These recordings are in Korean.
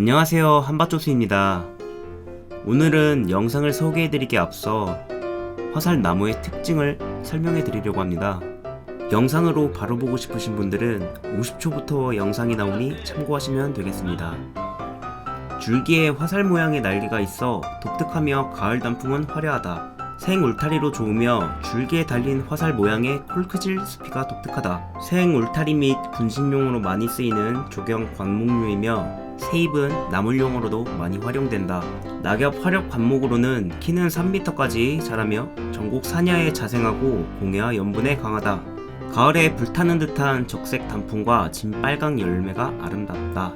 안녕하세요. 한바조수입니다. 오늘은 영상을 소개해드리기 앞서 화살나무의 특징을 설명해드리려고 합니다. 영상으로 바로 보고 싶으신 분들은 50초부터 영상이 나오니 참고하시면 되겠습니다. 줄기에 화살 모양의 날개가 있어 독특하며 가을 단풍은 화려하다 생 울타리로 좋으며 줄기에 달린 화살 모양의 콜크질 수피가 독특하다. 생 울타리 및 분식용으로 많이 쓰이는 조경 관목류이며 세입은 나물용으로도 많이 활용된다. 낙엽 화력 관목으로는 키는 3m까지 자라며 전국 산야에 자생하고 공해와 염분에 강하다. 가을에 불타는 듯한 적색 단풍과 진빨강 열매가 아름답다.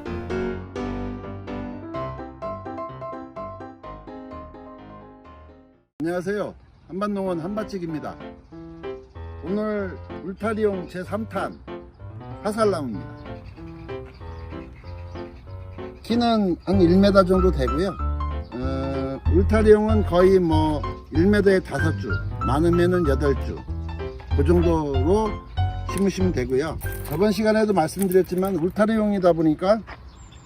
안녕하세요. 한반농원 한바찌기입니다. 오늘 울타리용 제3탄 화살나무입니다. 키는 한 1m 정도 되고요. 어, 울타리용은 거의 뭐 1m에 5주, 많으면은 8주. 그 정도로 심으시면 되고요. 저번 시간에도 말씀드렸지만 울타리용이다 보니까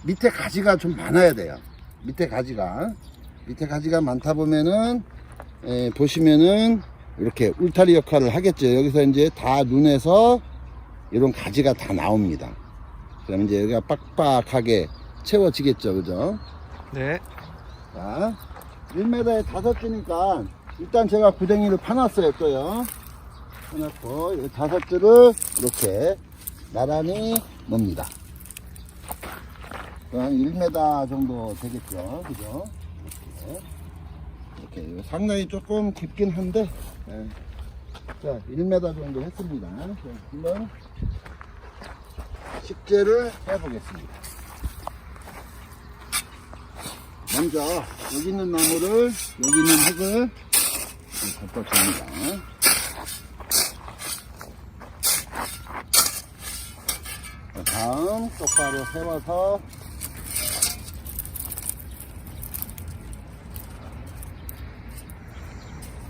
밑에 가지가 좀 많아야 돼요. 밑에 가지가. 밑에 가지가 많다 보면은 예, 보시면은 이렇게 울타리 역할을 하겠죠. 여기서 이제 다 눈에서 이런 가지가 다 나옵니다. 그럼 이제 여기가 빡빡하게 채워지겠죠. 그죠? 네. 자, 1m에 다섯 주니까 일단 제가 구덩이를 파놨어요. 또요. 파놨고, 이 다섯 줄을 이렇게 나란히 넣습니다. 한 1m 정도 되겠죠. 그죠? 이렇게. 이렇게 상당히 조금 깊긴 한데 예. 자 1m 정도 했습니다. 자, 한번 식재를 해보겠습니다. 먼저 여기 있는 나무를 여기 있는 흙을 덮어줍니다. 자, 다음 똑바로 세워서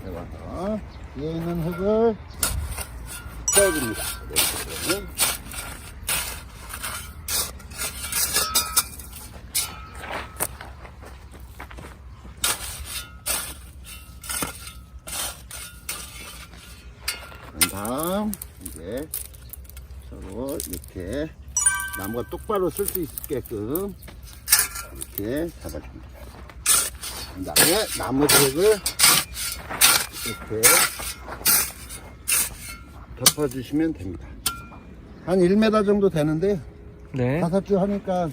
세워서 뒤에 있는 흙을 채워줍니다. 이렇게. 다음 이제 서로 이렇게 나무가 똑바로 쓸 수 있게끔 이렇게 잡아줍니다. 그 다음에 나머지 흙을 이렇게 덮어주시면 됩니다. 한 1m 정도 되는데 네. 다섯 주 하니까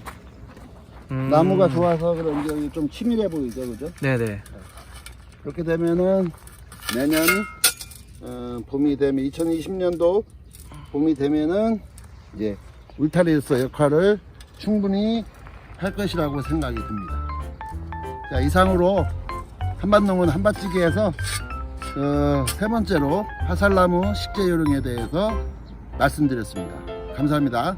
음. 나무가 좋아서 그런지 좀 치밀해 보이죠, 그죠? 네네. 그렇게 되면은 내년 어, 봄이 되면 2020년도 봄이 되면은 이제 울타리로서 역할을 충분히 할 것이라고 생각이 듭니다. 자 이상으로 한반농은 한바찌개에서 어, 세 번째로 화살나무 식재 요령에 대해서 말씀드렸습니다. 감사합니다.